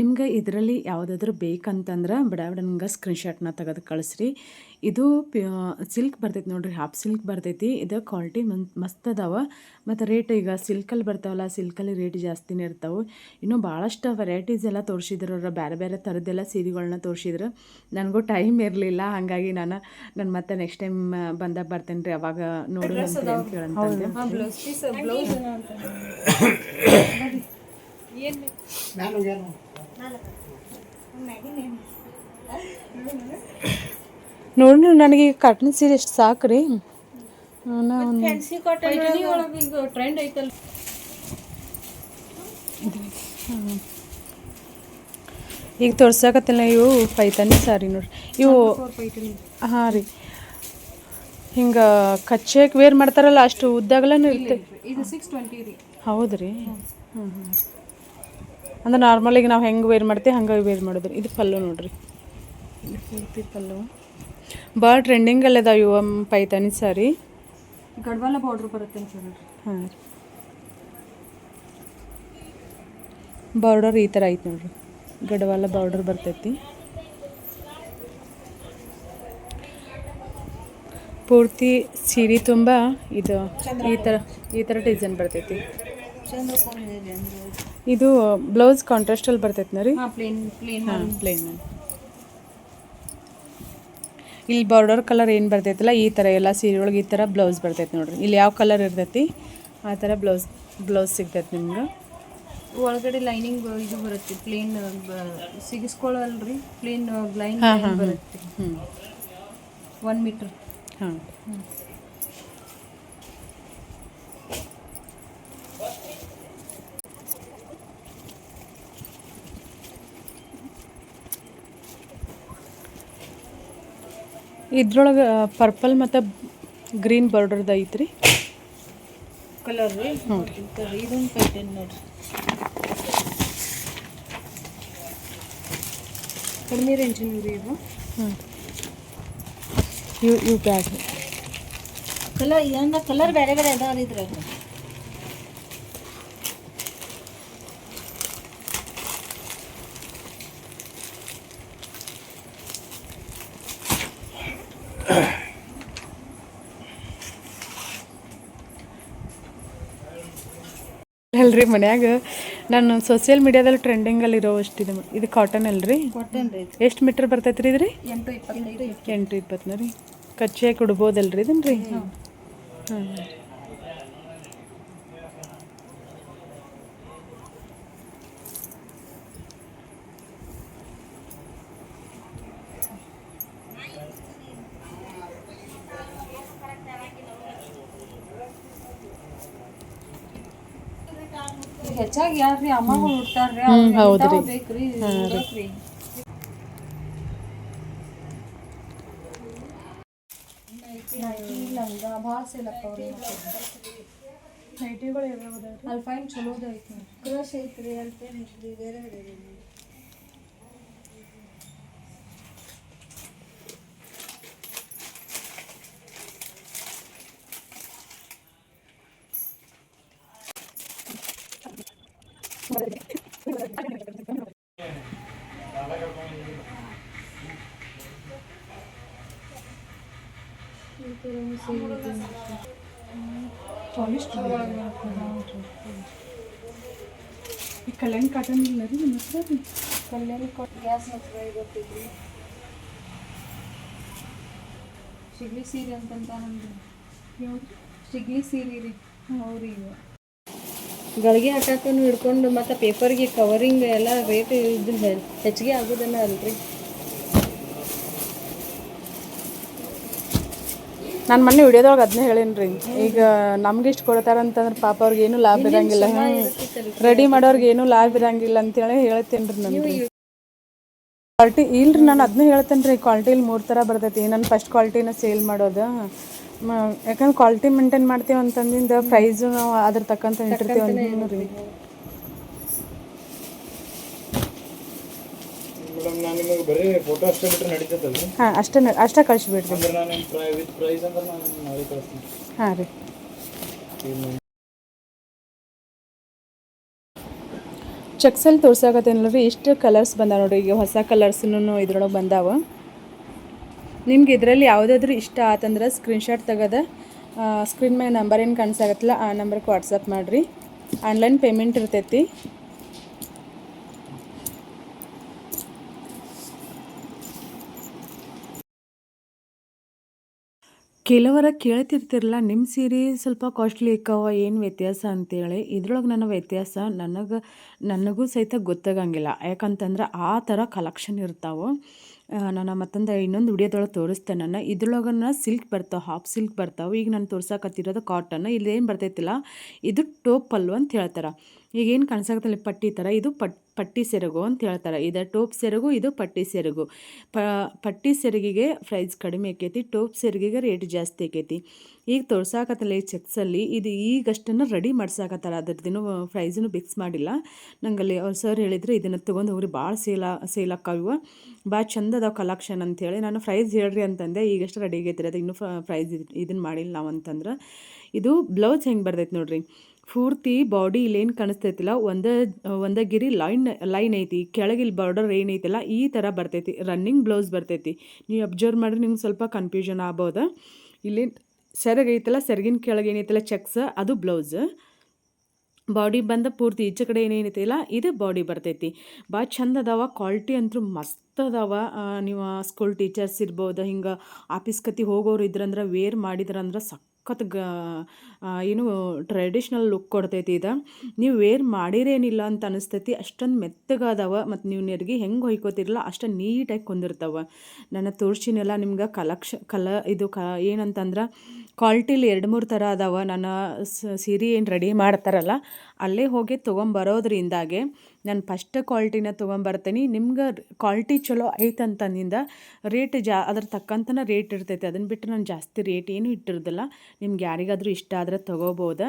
ನಿಮ್ಗೆ ಇದರಲ್ಲಿ ಯಾವುದಾದ್ರೂ ಬೇಕಂತಂದ್ರೆ ಬಡ ಬಡ ನಂಗೆ ಸ್ಕ್ರೀನ್ಶಾಟ್ನ ತೆಗೆದು ಕಳಿಸ್ರಿ. ಇದು ಸಿಲ್ಕ್ ಬರ್ತೈತಿ ನೋಡ್ರಿ ಹಾಫ್ ಸಿಲ್ಕ್ ಬರ್ತೈತಿ. ಇದು ಕ್ವಾಲಿಟಿ ಮಸ್ತ್ ಅದಾವ ಮತ್ತು ರೇಟ್ ಈಗ ಸಿಲ್ಕಲ್ಲಿ ಬರ್ತಾವಲ್ಲ ಸಿಲ್ಕಲ್ಲಿ ರೇಟ್ ಜಾಸ್ತಿನೇ ಇರ್ತಾವೆ. ಇನ್ನೂ ಭಾಳಷ್ಟು ವೆರೈಟೀಸ್ ಎಲ್ಲ ತೋರಿಸಿದ್ರು ಅವ್ರ ಬೇರೆ ಬೇರೆ ಥರದ್ದೆಲ್ಲ ಸೀರೆಗಳನ್ನ ತೋರಿಸಿದ್ರು. ನನಗೂ ಟೈಮ್ ಇರಲಿಲ್ಲ ಹಾಗಾಗಿ ನಾನು ನಾನು ಮತ್ತೆ ನೆಕ್ಸ್ಟ್ ಟೈಮ್ ಬಂದಾಗ ಬರ್ತೇನೆ ರೀ ಅವಾಗ ನೋಡಿ ಅಂತ ಹೇಳಂತಂದೆ ಬ್ಲೌಸ್ ಪೀಸ್ ಬ್ಲೌಸ್ ಅಂತ ನೋಡಿ ನನಗೆ ಕಾಟನ್ ಸೀರೆ ಎಷ್ಟು ಸಾಕು ರೀ ಟ್ರೆಂಡ್ ಐತಲ್ಲ. ಈಗ ತೋರ್ಸಾಕತ್ತಿಲ್ಲ ಇವು ಪೈತಾನಿ ಸಾರಿ ನೋಡ್ರಿ. ಇವು ಹಾಂ ರೀ. ಹಿಂಗೆ ಕಚ್ಚಕ್ಕೆ ವೇರ್ ಮಾಡ್ತಾರಲ್ಲ ಅಷ್ಟು ಉದ್ದಾಗಲೂ ಇರುತ್ತೆ ಇದು ಸಿಕ್ಸ್ ಟ್ವೆಂಟಿ ರೀ. ಹೌದು ರೀ ಹ್ಞೂ ಹ್ಞೂ ಅಂದ್ರೆ ನಾರ್ಮಲಿಗೆ ನಾವು ಹೆಂಗೆ ವೇರ್ ಮಾಡ್ತೀವಿ ಹಂಗೆ ವೇರ್ ಮಾಡೋದ್ರಿ. ಇದು ಪಲ್ಲು ನೋಡ್ರಿ. ಪಲ್ಲು. ಭಾಳ ಟ್ರೆಂಡಿಂಗಲ್ಲಿ ಅದಾವ ಇವು ಪೈತಾನಿ ಸಾರಿ. ಗಡ್ವಾಲ ಬಾರ್ಡ್ರ್ ಬರುತ್ತೆ ಹಾಂ ರೀ. ಬಾರ್ಡರ್ ಈ ಥರ ಐತೆ ನೋಡ್ರಿ. ಗಡವಾಲ ಬಾರ್ಡರ್ ಬರ್ತೈತಿ. ಪೂರ್ತಿ ಸೀರೆ ತುಂಬ ಇದು ಈ ಥರ ಈ ಥರ ಡಿಸೈನ್ ಬರ್ತೈತಿ. ಇದು ಬ್ಲೌಸ್ ಕಾಂಟ್ರಾಸ್ಟಲ್ಲಿ ಬರ್ತೈತಿ ರೀ ಪ್ಲೇನ್ ಪ್ಲೇನ್ ಪ್ಲೇನ್ ಇಲ್ಲಿ ಬಾರ್ಡರ್ ಕಲರ್ ಏನು ಬರ್ತೈತಲ್ಲ ಈ ಥರ ಎಲ್ಲ ಸೀರೆ ಒಳಗೆ ಈ ಥರ ಬ್ಲೌಸ್ ಬರ್ತೈತೆ ನೋಡಿರಿ. ಇಲ್ಲಿ ಯಾವ ಕಲರ್ ಇರ್ತೈತಿ ಆ ಥರ ಬ್ಲೌಸ್ ಬ್ಲೌಸ್ ಸಿಗ್ತೈತೆ ನಿಮ್ಗೆ. ಒಳಗಡೆ ಲೈನಿಂಗ್ ಇದು ಬರುತ್ತೆ ಪ್ಲೇನ್ ಸಿಗಿಸ್ಕೊಳ್ಳಲ್ರಿ ಪ್ಲೇನ್ ಲೈನ್ ಬರುತ್ತೆ. ಹ್ಞೂ ಒನ್ ಮೀಟರ್ ಹಾಂ. ಇದ್ರೊಳಗೆ ಪರ್ಪಲ್ ಮತ್ತು ಗ್ರೀನ್ ಬಾರ್ಡರ್ದು ಐತ್ರಿ. ಕಲರ್ ರೀ? ಇದೊಂದು ಪೈಟನ್ ನೋಡಿರಿ. ಕಡಿಮೆ ರೇಂಜಿನ ರೀ ಇದು. ಹ್ಞೂ. ಇವು ಇವು ಬ್ಯಾಗ್. ಕಲರ್ ಏನ ಕಲರ್ ಬೇರೆ ಬೇರೆ ಅದಾವ ಇದ್ರಾಗ. ಅಲ್ರಿ ಮನ್ಯಾಗ? ನಾನು ಸೋಷಿಯಲ್ ಮೀಡಿಯಾದಲ್ಲಿ ಟ್ರೆಂಡಿಂಗಲ್ಲಿ ಇರೋ ಅಷ್ಟಿದೆ ಇದು ಕಾಟನ್ ಅಲ್ರಿ? ಎಷ್ಟು ಮೀಟರ್ ಬರ್ತೈತೆ ರೀ ಇದ್ರಿ? ಎಂಟು ಇಪ್ಪತ್ತೈದು ಎಂಟು ಇಪ್ಪತ್ತನ ರೀ. ಕಚ್ಚಿಯಾಗಿ ಕೊಡ್ಬೋದಲ್ರಿ ಇದನ್ನ ರೀ ಹಾಂ ಹೆಚ್ಚಾಗಿ ಯಾರ್ರಿ? ಅಮ್ಮಗಳು ಹುಡ್ತಾರ್ರಿ? ಹ್ಞೂ ಹೌದ್ರಿ. ಬೇಕ್ರಿ ಬೇಕ್ರಿ ಲಂಗ ಭಾಳ ಸೇಲಕ್ಕ ಅವ್ರಿ. ಅಲ್ಫೈನ್ ಚಲೋದ ಐತಿ. ಕ್ರಶ್ ಐತ್ರಿ ಐತ್ರಿ ಬೇರೆ ಬೇರೆ ಕಲ್ಯಾಣ್ ಕಾಟನ್ ಇಲ್ಲ ರೀ ನಿಮ್ಮ ಹತ್ರ ಕಲ್ಯಾಣ ಕೊಟ್ಟು ಗ್ಯಾಸ್ ಹತ್ರ ಗೊತ್ತೈತ್ರಿ ಶಿಗ್ಲಿ ಸೀರೆ ಅಂತಂತ ನಮ್ದು ಶಿಗ್ಲಿ ಸೀರೆ ರೀ ಅವ್ರಿ ಗಳಿಗೆ ಹಾಕಾಕನು ಹಿಡ್ಕೊಂಡು ಮತ್ತು ಪೇಪರ್ಗೆ ಕವರಿಂಗ್ ಎಲ್ಲ ರೇಟ್ ಇದು ಹೆಚ್ಚಿಗೆ ಆಗೋದನ್ನ ಅಲ್ರಿ. ನಾನು ಮೊನ್ನೆ ವಿಡಿಯೋದೊಳಗೆ ಅದನ್ನೇ ಹೇಳೇನಿ ರೀ ಈಗ ನಮ್ಗೆ ಇಷ್ಟು ಕೊಡ್ತಾರ ಅಂತಂದ್ರೆ ಪಾಪ ಅವ್ರಿಗೆ ಏನೂ ಲಾಭ ಇರಂಗಿಲ್ಲ. ರೆಡಿ ಮಾಡೋರ್ಗೆ ಏನೂ ಲಾಭ ಇರಂಗಿಲ್ಲ ಅಂತೇಳಿ ಹೇಳ್ತೀನಿ ರೀ ನಾನು ಕ್ವಾಲಿಟಿ ಇಲ್ರಿ ನಾನು ಅದನ್ನೇ ಹೇಳ್ತೇನೆ ರೀ ಕ್ವಾಲಿಟಿಲಿ ಮೂರು ಥರ ಬರ್ತೈತಿ. ನಾನು ಫಸ್ಟ್ ಕ್ವಾಲಿಟಿನ ಸೇಲ್ ಮಾಡೋದು. ಯಾಕಂದ್ರೆ ಕ್ವಾಲಿಟಿ ಮೇಂಟೈನ್ ಮಾಡ್ತೀವಿ ಅಂತಂದಿಂದ ಪ್ರೈಸು ನಾವು ಅದ್ರ ತಕ್ಕಂತ ಇಟ್ಟಿರ್ತೀವಿ ಅಂತ ರೀ ಮೇಡಮ್ ನಾನು ನಿಮಗೆ ಬರೀ ಫೋಟೋ ಅಷ್ಟೇ ಬಿಟ್ಟರೆ ಹಾಂ ಅಷ್ಟೇ ಅಷ್ಟೇ ಕಳಿಸ್ಬಿಡ್ರಿ ಅಂದ್ರೆ ನಾನು ವಿತ್ ಪ್ರೈಸ್ ಅಂದ್ರೆ ನಾನು ನಾಳೆ ಕಳಿಸ್ತೀನಿ. ಹಾಂ ರೀ. ಚೆಕ್ಸಲ್ಲಿ ತೋರ್ಸಾಕತ್ತೇನಲ್ಲ ರೀ ಇಷ್ಟು ಕಲರ್ಸ್ ಬಂದಾವ ನೋಡ್ರಿ. ಈಗ ಹೊಸ ಕಲರ್ಸ್ನು ಇದ್ರೊಳಗೆ ಬಂದಾವ. ನಿಮ್ಗೆ ಇದರಲ್ಲಿ ಯಾವುದಾದ್ರೂ ಇಷ್ಟ ಆತಂದ್ರೆ ಸ್ಕ್ರೀನ್ಶಾಟ್ ತಗದ ಸ್ಕ್ರೀನ್ ಮೇಲೆ ನಂಬರ್ ಏನು ಕಾಣಿಸಾಗತ್ತಲ್ಲ ಆ ನಂಬರ್ಗೆ ವಾಟ್ಸಪ್ ಮಾಡಿರಿ. ಆನ್ಲೈನ್ ಪೇಮೆಂಟ್ ಇರ್ತೈತಿ. ಕೆಲವರ ಕೇಳ್ತಿರ್ತಿರಲ್ಲ ನಿಮ್ಮ ಸೀರೆ ಸ್ವಲ್ಪ ಕಾಸ್ಟ್ಲಿ ಇಕ್ಕವ ಏನು ವ್ಯತ್ಯಾಸ? ಅಂತೇಳಿ. ಇದ್ರೊಳಗೆ ನನ್ನ ವ್ಯತ್ಯಾಸ ನನಗೆ, ನನಗೂ ಸಹಿತ ಗೊತ್ತಾಗಂಗಿಲ್ಲ. ಯಾಕಂತಂದ್ರೆ ಆ ಥರ ಕಲೆಕ್ಷನ್ ಇರ್ತಾವೆ. ನಾನು ಮತ್ತೊಂದು ಇನ್ನೊಂದು ವಿಡಿಯೋದೊಳಗೆ ತೋರಿಸ್ತೇನೆ ನಾನು. ಇದ್ರೊಳಗನ ಸಿಲ್ಕ್ ಬರ್ತಾವೆ ಹಾಫ್ ಸಿಲ್ಕ್ ಬರ್ತಾವೆ. ಈಗ ನಾನು ತೋರ್ಸಕತ್ತಿರೋದು ಕಾಟನ್ ಏನು ಬರ್ತೈತಿಲ್ಲ? ಇದು ಟೋಪ್ ಅಂತ ಹೇಳ್ತಾರೆ. ಈಗ ಏನು ಪಟ್ಟಿ ಥರ ಇದು ಪಟ್, ಪಟ್ಟಿ ಸೆರಗು ಅಂತ ಹೇಳ್ತಾರೆ. ಇದು ಟೋಪ್ ಸೆರಗು, ಇದು ಪಟ್ಟಿ ಸೆರಗು. ಪ, ಪಟ್ಟಿ ಸೆರಗಿಗೆ ಪ್ರೈಸ್ ಕಡಿಮೆ ಆಕೈತಿ, ಟೋಪ್ ಸೆರಗಿಗೆ ರೇಟ್ ಜಾಸ್ತಿ ಆಕೈತಿ. ಈಗ ತೋರ್ಸಾಕತ್ತಲ್ಲ ಈ ಚೆಕ್ಸಲ್ಲಿ ಇದು ಈಗಷ್ಟನ್ನು ರೆಡಿ ಮಾಡ್ಸಾಕತ್ತಾರ. ಅದ್ರದ್ದು ಪ್ರೈಸನ್ನು ಫಿಕ್ಸ್ ಮಾಡಿಲ್ಲ. ನಂಗಲ್ಲಿ ಅವ್ರು ಸರ್ ಹೇಳಿದ್ರು, ಇದನ್ನು ತೊಗೊಂಡು ಹೋಗ್ರಿ ಭಾಳ ಸೇಲ, ಸೇಲ್ ಭಾಳ ಚಂದ ಅದಾವ ಕಲೆಕ್ಷನ್ ಅಂತೇಳಿ. ನಾನು ಪ್ರೈಸ್ ಹೇಳ್ರಿ ಅಂತಂದೆ, ಈಗಷ್ಟು ರೆಡಿ ಆಗೈತಿ ಅದು ಇನ್ನೂ ಪ್ರೈಸ್ ಇದನ್ನು ಮಾಡಿಲ್ಲ ನಾವು ಅಂತಂದ್ರೆ. ಇದು ಬ್ಲೌಸ್ ಹೆಂಗೆ ಬರ್ತೈತೆ ನೋಡ್ರಿ. ಪೂರ್ತಿ ಬಾಡಿ ಇಲ್ಲೇನು ಕಾಣಿಸ್ತೈತಿಲ್ಲ, ಒಂದೇ ಒಂದೇ ಗಿರಿ ಲೈನ್ ಲೈನ್ ಐತಿ ಕೆಳಗೆ ಇಲ್ಲಿ ಬಾರ್ಡರ್ ಏನೈತಿಲ್ಲ, ಈ ಥರ ಬರ್ತೈತಿ ರನ್ನಿಂಗ್ ಬ್ಲೌಸ್ ಬರ್ತೈತಿ. ನೀವು ಅಬ್ಸರ್ವ್ ಮಾಡಿದ್ರೆ ನಿಮ್ಗೆ ಸ್ವಲ್ಪ ಕನ್ಫ್ಯೂಷನ್ ಆಗ್ಬೋದು. ಇಲ್ಲಿ ಸೆರಗೈತಲ್ಲ ಸೆರಗಿನ ಕೆಳಗೆ ಏನೈತಲ್ಲ ಚೆಕ್ಸ್ ಅದು ಬ್ಲೌಸ್ ಬಾಡಿ ಬಂದ ಪೂರ್ತಿ ಈಚೆ ಕಡೆ ಏನೇನೈತಿಲ್ಲ ಇದು ಬಾಡಿ ಬರ್ತೈತಿ. ಭಾಳ ಚಂದ ಅದಾವ ಕ್ವಾಲಿಟಿ ಅಂತೂ ಮಸ್ತ್ ಅದಾವ. ನೀವು ಸ್ಕೂಲ್ ಟೀಚರ್ಸ್ ಇರ್ಬೋದು, ಹಿಂಗೆ ಆಫೀಸ್ ಕತ್ತಿ ಹೋಗೋರು ಇದ್ರಂದ್ರೆ ವೇರ್ ಮಾಡಿದ್ರಂದ್ರೆ ಸಖತ್ ಗ ಏನು ಟ್ರೆಡಿಷ್ನಲ್ ಲುಕ್ ಕೊಡ್ತೈತಿ ಇದು. ನೀವು ವೇರ್ ಮಾಡಿರೇನಿಲ್ಲ ಅಂತ ಅನಿಸ್ತೈತಿ. ಅಷ್ಟೊಂದು ಮೆತ್ತಗಾದವ ಮತ್ತು ನೀವು ನೆರಿಗೆ ಹೆಂಗೆ ಹೊಯ್ಕೋತಿರಲ್ಲ ಅಷ್ಟು ನೀಟಾಗಿ ಕೊಂದಿರ್ತಾವೆ. ನನ್ನ ತೋರ್ಸಿನೆಲ್ಲ ನಿಮ್ಗೆ ಕಲಕ್ಷ, ಕಲ, ಇದು ಕ, ಏನಂತಂದ್ರೆ ಕ್ವಾಲ್ಟಿಲಿ ಎರಡು ಮೂರು ಥರ ಅದಾವೆ. ನನ್ನ ಸೀರೆ ಏನು ರೆಡಿ ಮಾಡ್ತಾರಲ್ಲ, ಅಲ್ಲೇ ಹೋಗಿ ತೊಗೊಂಬರೋದ್ರಿಂದಾಗೆ ನಾನು ಫಸ್ಟ್ ಕ್ವಾಲಿಟಿನ ತೊಗೊಂಬರ್ತೀನಿ, ನಿಮ್ಗೆ ಕ್ವಾಲಿಟಿ ಚಲೋ ಐತಂತಂದಿಂದ ರೇಟ್ ಜಾ, ಅದ್ರ ತಕ್ಕಂತನ ರೇಟ್ ಇರ್ತೈತೆ. ಅದನ್ನು ಬಿಟ್ಟು ನಾನು ಜಾಸ್ತಿ ರೇಟ್ ಏನು ಇಟ್ಟಿರೋದಿಲ್ಲ. ನಿಮ್ಗೆ ಯಾರಿಗಾದರೂ ಇಷ್ಟ ಆದರೆ ತೊಗೋಬೋದು.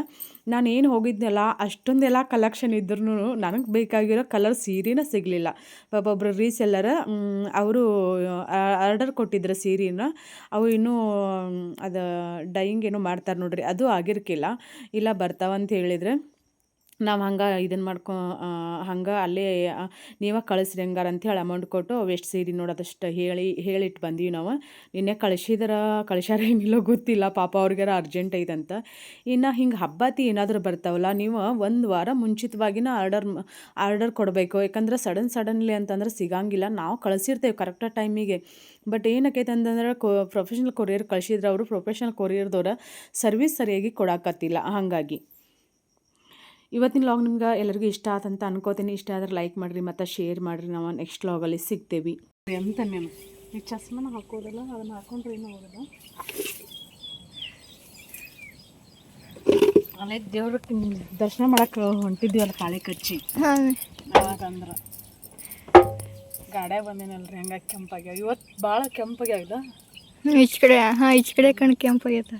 ನಾನು ಏನು ಹೋಗಿದ್ನಲ್ಲ, ಅಷ್ಟೊಂದೆಲ್ಲ ಕಲೆಕ್ಷನ್ ಇದ್ರೂ ನನಗೆ ಬೇಕಾಗಿರೋ ಕಲರ್ ಸೀರೆನ ಸಿಗಲಿಲ್ಲ. ಒಬ್ಬೊಬ್ಬರು ರೀಸೆಲ್ಲರ ಅವರು ಆರ್ಡರ್ ಕೊಟ್ಟಿದ್ರು ಸೀರೆನ, ಅವು ಇನ್ನೂ ಅದು ಡೈಯಿಂಗ್ ಏನು ಮಾಡ್ತಾರೆ ನೋಡ್ರಿ, ಅದು ಆಗಿರ್ಕಿಲ್ಲ. ಇಲ್ಲ ಬರ್ತಾವಂತ ಹೇಳಿದ್ರೆ ನಾವು ಹಂಗೆ ಇದನ್ನು ಮಾಡ್ಕೊ ಹಂಗೆ ಅಲ್ಲೇ ನೀವೇ ಕಳಿಸ್ರಿ ಹಂಗಾರ ಅಂತೇಳಿ ಅಮೌಂಟ್ ಕೊಟ್ಟು ವೆಸ್ಟ್ ಸೀರೆ ನೋಡೋದಷ್ಟು ಹೇಳಿ ಹೇಳಿಟ್ಟು ಬಂದೀವಿ ನಾವು. ನಿನ್ನೆ ಕಳಿಸಿದ್ರ, ಕಳಿಸ್ಯಾರ ಏನಿಲ್ಲೋ ಗೊತ್ತಿಲ್ಲ, ಪಾಪ ಅವ್ರಿಗಾರ ಅರ್ಜೆಂಟ್ ಐತಂತ. ಇನ್ನು ಹಿಂಗೆ ಹಬ್ಬತಿ ಏನಾದರೂ ಬರ್ತಾವಲ್ಲ, ನೀವು ಒಂದು ವಾರ ಮುಂಚಿತವಾಗಿನ ಆರ್ಡರ್ ಆರ್ಡರ್ ಕೊಡಬೇಕು. ಯಾಕಂದ್ರೆ ಸಡನ್ ಸಡನ್ಲಿ ಅಂತಂದ್ರೆ ಸಿಗಂಗಿಲ್ಲ. ನಾವು ಕಳಿಸಿರ್ತೇವೆ ಕರೆಕ್ಟ್ ಟೈಮಿಗೆ ಬಟ್ ಏನಕ್ಕೈತೆ ಅಂತಂದ್ರೆ, ಕೊ ಪ್ರೊಫೆಷ್ನಲ್ ಕೊರಿಯರ್ ಕಳಿಸಿದ್ರೆ ಅವರು ಪ್ರೊಫೆಷನಲ್ ಕೊರಿಯರ್ದವ್ರ ಸರ್ವಿಸ್ ಸರಿಯಾಗಿ ಕೊಡಾಕತ್ತಿಲ್ಲ. ಹಾಗಾಗಿ. ಇವತ್ತಿನ ಲಾಗ್ ನಿಮ್ಗೆ ಎಲ್ಲರಿಗೂ ಇಷ್ಟ ಆತಂತ ಅನ್ಕೋತೀನಿ. ಇಷ್ಟ ಆದ್ರೆ ಲೈಕ್ ಮಾಡಿರಿ ಮತ್ತು ಶೇರ್ ಮಾಡಿರಿ. ನಾವು ನೆಕ್ಸ್ಟ್ ಲಾಗಲ್ಲಿ ಸಿಗ್ತೇವೆ. ಎಂತ ನೀನು ಈ ಚಸ್ಮನ ಹಾಕೋದಲ್ಲ ಅದನ್ನು ಹಾಕೊಂಡ್ರೆ ಏನು ಹೋಗೋದು? ಅಲ್ಲೇ ದೇವ್ರ ದರ್ಶನ ಮಾಡಕ್ಕೆ ಅಲ್ಲಿ ಕಾಳೆ ಕಚ್ಚಿ. ಅವಾಗಂದ್ರೆ ಗಾಡ್ಯಾಗ ಬಂದೇನಲ್ರಿ ಹಂಗಾಗಿ ಕೆಂಪಾಗ್ಯಾವ. ಇವತ್ತು ಭಾಳ ಕೆಂಪಾಗ್ಯಾದ ಈಚೆ ಕಡೆ ಹಾಂ ಈಚೆ ಕಡೆ ಕಣ್ ಕೆಂಪಾಗೈತೆ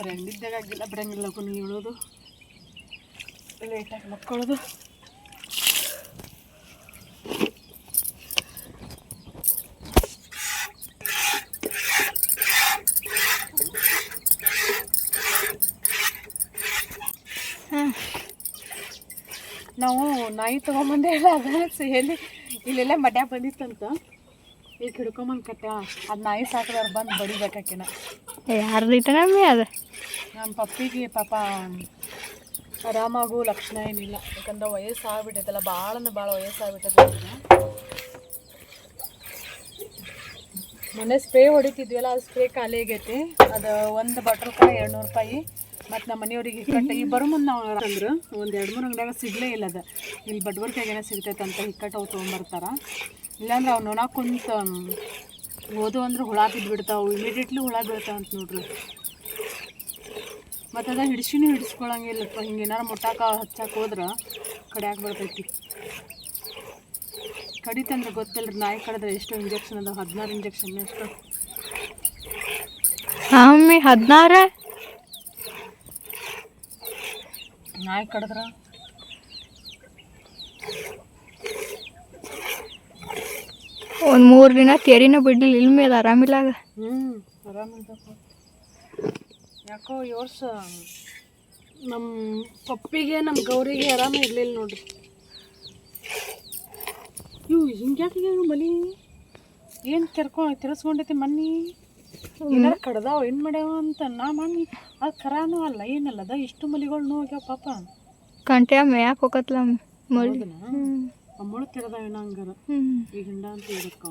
ಸರಿ ಅಂದಿದ್ದಾಗ ಆಗಿಲ್ಲ, ಬಿಡಂಗಿಲ್ಲ ಕೊನೆ ಹೇಳೋದು. ಲೇಟಾಗಿ ಮಕ್ಕೊಳ್ಳೋದು ನಾವು ನಾಯಿ ತೊಗೊಂಬಂದೇ ಇಲ್ಲ ಅದ ಸೇಲಿ. ಇಲ್ಲೆಲ್ಲ ಮಡ್ಯಾಗ ಬಂದಿತ್ತಂತ. ಈಗ ಹಿಡ್ಕೊಂಬಂದು ಕಟ್ಟ ಅದು ನಾಯಿ ಸಾಕಿದವ್ರು ಬಂದು ಬಡಿಬೇಕಾಕಿನ ಯಾರ್ದೈತೆ ನಮ್ಮಿ ಅದು? ನಮ್ಮ ಪಪ್ಪಿಗೆ ಪಾಪ, ಆರಾಮಾಗು ಲಕ್ಷಣ ಏನಿಲ್ಲ. ಯಾಕಂದ್ರೆ ವಯಸ್ಸು ಆಗ್ಬಿಟ್ಟೈತಲ್ಲ ಭಾಳ ಅಂದ್ರೆ ಭಾಳ ವಯಸ್ಸು ಆಗ್ಬಿಟ್ಟೈತೆ ಮೊನ್ನೆ ಸ್ಪ್ರೇ ಹೊಡಿತಿದ್ವಲ್ಲ, ಅದು ಸ್ಪ್ರೇ ಖಾಲಿ ಆಗೈತಿ ಅದು ಒಂದು ಬಟ್ರೂಪಾಯಿ ಎರಡುನೂರು ರೂಪಾಯಿ. ಮತ್ತು ನಮ್ಮ ಮನೆಯವ್ರಿಗೆ ಕಟ್ಟ ಈ ಬರೋ ಮುಂದೆ ನಾವು ಅಂದ್ರೆ ಒಂದು ಎರಡು ಮೂರು ಅಂಗಡಿಯಾಗ ಸಿಗಲೇ ಇಲ್ಲ ಅದು. ಇಲ್ಲಿ ಬಡವರ್ಕಾಗೇನೋ ಸಿಗ್ತೈತೆ ಅಂತ ಹಿಕ್ಕಟ್ಟು ಅವು ತೊಗೊಂಬರ್ತಾರ. ಇಲ್ಲಾಂದ್ರೆ ಅವ್ನು ನೋಡಕ್ಕೆ ಕುಂತ ಓದು ಅಂದ್ರೆ ಹುಳ ಬಿದ್ದುಬಿಡ್ತಾವೆ ಇಮಿಡಿಯೇಟ್ಲಿ ಹುಳ ಬೀಳ್ತಾವಂತ ನೋಡ್ರಿ. ಮತ್ತು ಅದ ಹಿಡ್ಸಿನೂ ಹಿಡಿಸ್ಕೊಳಂಗಿಲ್ಲಪ್ಪ. ಹಿಂಗೆ ಏನಾರು ಮುಟ್ಟಾಕ ಹಚ್ಚಾಕ ಹೋದ್ರೆ ಕಡಿಯಾಕ ಬರ್ತೈತಿ? ಕಡಿತಂದ್ರೆ ಗೊತ್ತಿಲ್ಲ ನಾಯಿ ಕಡಿದ್ರೆ ಎಷ್ಟು ಇಂಜೆಕ್ಷನ್ ಅದ ಹದಿನಾರು ಇಂಜೆಕ್ಷನ್ ಎಷ್ಟು. ಮಮ್ಮಿ ಹದಿನಾರ? ನಾಯಿ ಕಡಿದ್ರೆ? ಒಂದು ಮೂರು ದಿನ ಕೆರಿನ ಬಿಡ್ಲಿಲ್ಲ ಇಲ್ಮೇಲೆ ಅದು ಆರಾಮಿಲ್ಲಾಗ ಹ್ಞೂ ಆರಾಮಿದ್ದಪ್ಪ ಯಾಕೋ ಈ ವರ್ಷ ನಮ್ಮ ಪಪ್ಪಿಗೆ ನಮ್ಮ ಗೌರಿಗೆ ಆರಾಮ ಇರಲಿಲ್ಲ ನೋಡ್ರಿ. ಇವು ಹಿಂಗ್ಯಾಕೆ ಮಲಿ ಏನು ತೆರ್ಕೊ ತಿರ್ಸ್ಕೊಂಡೈತಿ ಮನ್ನಿ? ಏನಾರ ಕಡ್ದಾವ ಏನು ಮಾಡ್ಯಾವ ಅಂತ ನಾ ಮಣ್ಣಿ ಅದು ಖರಾನು ಅಲ್ಲ ಏನಲ್ಲ ಅದ ಇಷ್ಟು ಮಲಿಗಳು ನೋಗ್ಯಾವ ಪಾಪ. ಕಂಟ್ಯಾ ಮೇಯಕ್ಕೆ ಹೋಗತ್ಲ ಮಳಿ ಹೌದನ? ಅಮ್ಮಳು ತೆರೆದಾವ ಏನೋ ಹಂಗಾರ? ಈಗ ಹಿಂಡ ಅಂತ ಇರಕ್ಕ